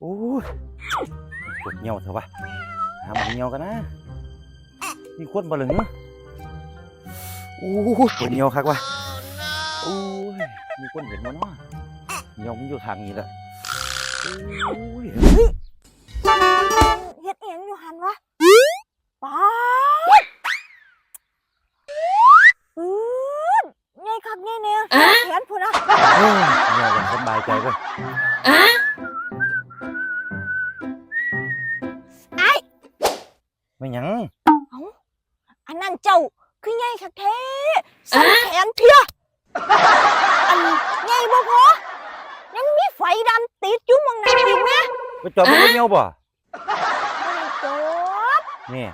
โอ้ยปวดเหี่ยวเถอะวะหาหมันเหี่ยวกันนะ มีคนบ่เหลือโอ้ยปวดเหี่ยวคักวะโอ้ยมีคนเห็นบ่เนาะเหี่ยวมันอยู่ทางนี้แหละโอ้ยเฮ็ดเอียงอยู่หันวะป้าดอืดใหญ่คักใหญ่แน่แขนพุ่นอะเอ้ยเหี่ยวอย่างสบายใจเว้ยไไม่หยังอันนั้นเจ้าคือใหญ่คักแท้สันแขนเพียอันใหญ่บ่พอยังมีไฟดำติดอยู่หมองนั้นอีกนะไปจอบมันเหี่ยวบ่บ่ได้จบนี่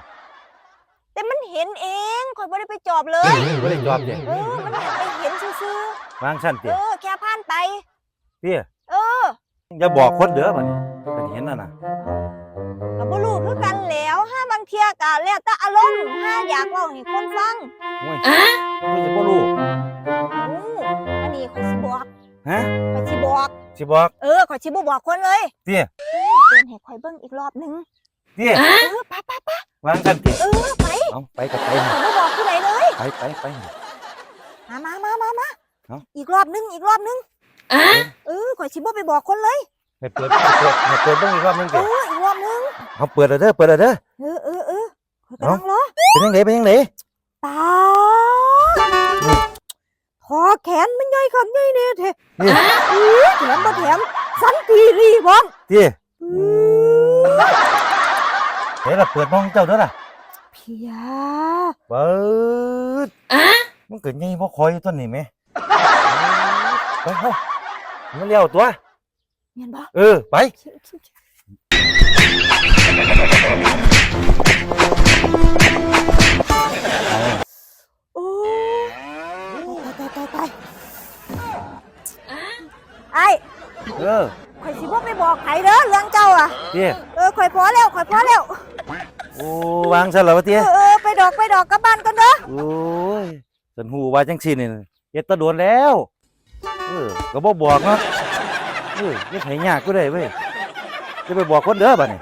แต่มันเห็นเองข่อยบ่ได้ไปจอบเลย บ่ได้จอบเด้เออ มันแค่ไปเห็นซื่อวางชั้นๆเด้เออ แค่ผ่านไป เตี้ยเอออย่าบอกคนเด้อบัดนี้เป็นเห็นน่ะนะก็บ่รู้คือกันแหล้วห้าบาง เที่ยก็แล้วแต่อารมณ์ห้าอยากเว้าให้คนฟังโอ้ยไม่จะบ่รู้โอ้อันนี้ข่อยสิบอกฮะข่อยสิบอก สิบอก เออข่อยสิบ่บอกคนเลยเตี้ยเออเตือนให้ข่อยเบิ่งอีกรอบหนึงเตี้ย เออไปไปไปวางชั้นติเออไปเอาไปกับไปข่อยบ่บอกผู้ใดเลย ไปไปไป มามามามามาเอ้า อีกรอบหนึง อีกรอบหนึงเออข่อยสิบ่ไปบอกคนเลย ให้เปิดให้เปิดให้เปิดเบิ่งอีกรอบหนึงเอเด้ออีกรอบหนึง เอาเปิดแล้วเด้อเปิดแล้วเด้อ เออเออเออข่อยกำลังรอเป็นจังไดเป็นจังไดตาทอแขนมันใหญ่ขันใหญ่เนี่ยเทนี่อื้อแถมบ่แถมสันทีรีบอมเตี้ยอื้อเฮ้ยล่ะเปิดมองเจ้าเด้อล่ะเพียเปิดมันก็ใหญ่บ่คอยต้นนี่แหมไปเฮามันเลี้ยวตัวเมียนบ่เออไป โอ้ตายตายตายตายไอ้เออข่อยสิบ่ไปบอกไผเด้อเรื่องเจ้าอะเตี้ยเออข่อยพอแล้วข่อยพอแล้วโอ้วางซะแล้ววะเอเตี้ยอเออไปดอกไปดอกกลับบ้านก่อนเด้อโอ้ยสันหูว่าจังซี่นี่เฮ็ดแตะโดนแล้วเออก็บ่บอกเนาะเออยังไผยากกูได้เว้ยจะไปบอกคนเด้อบัดนี้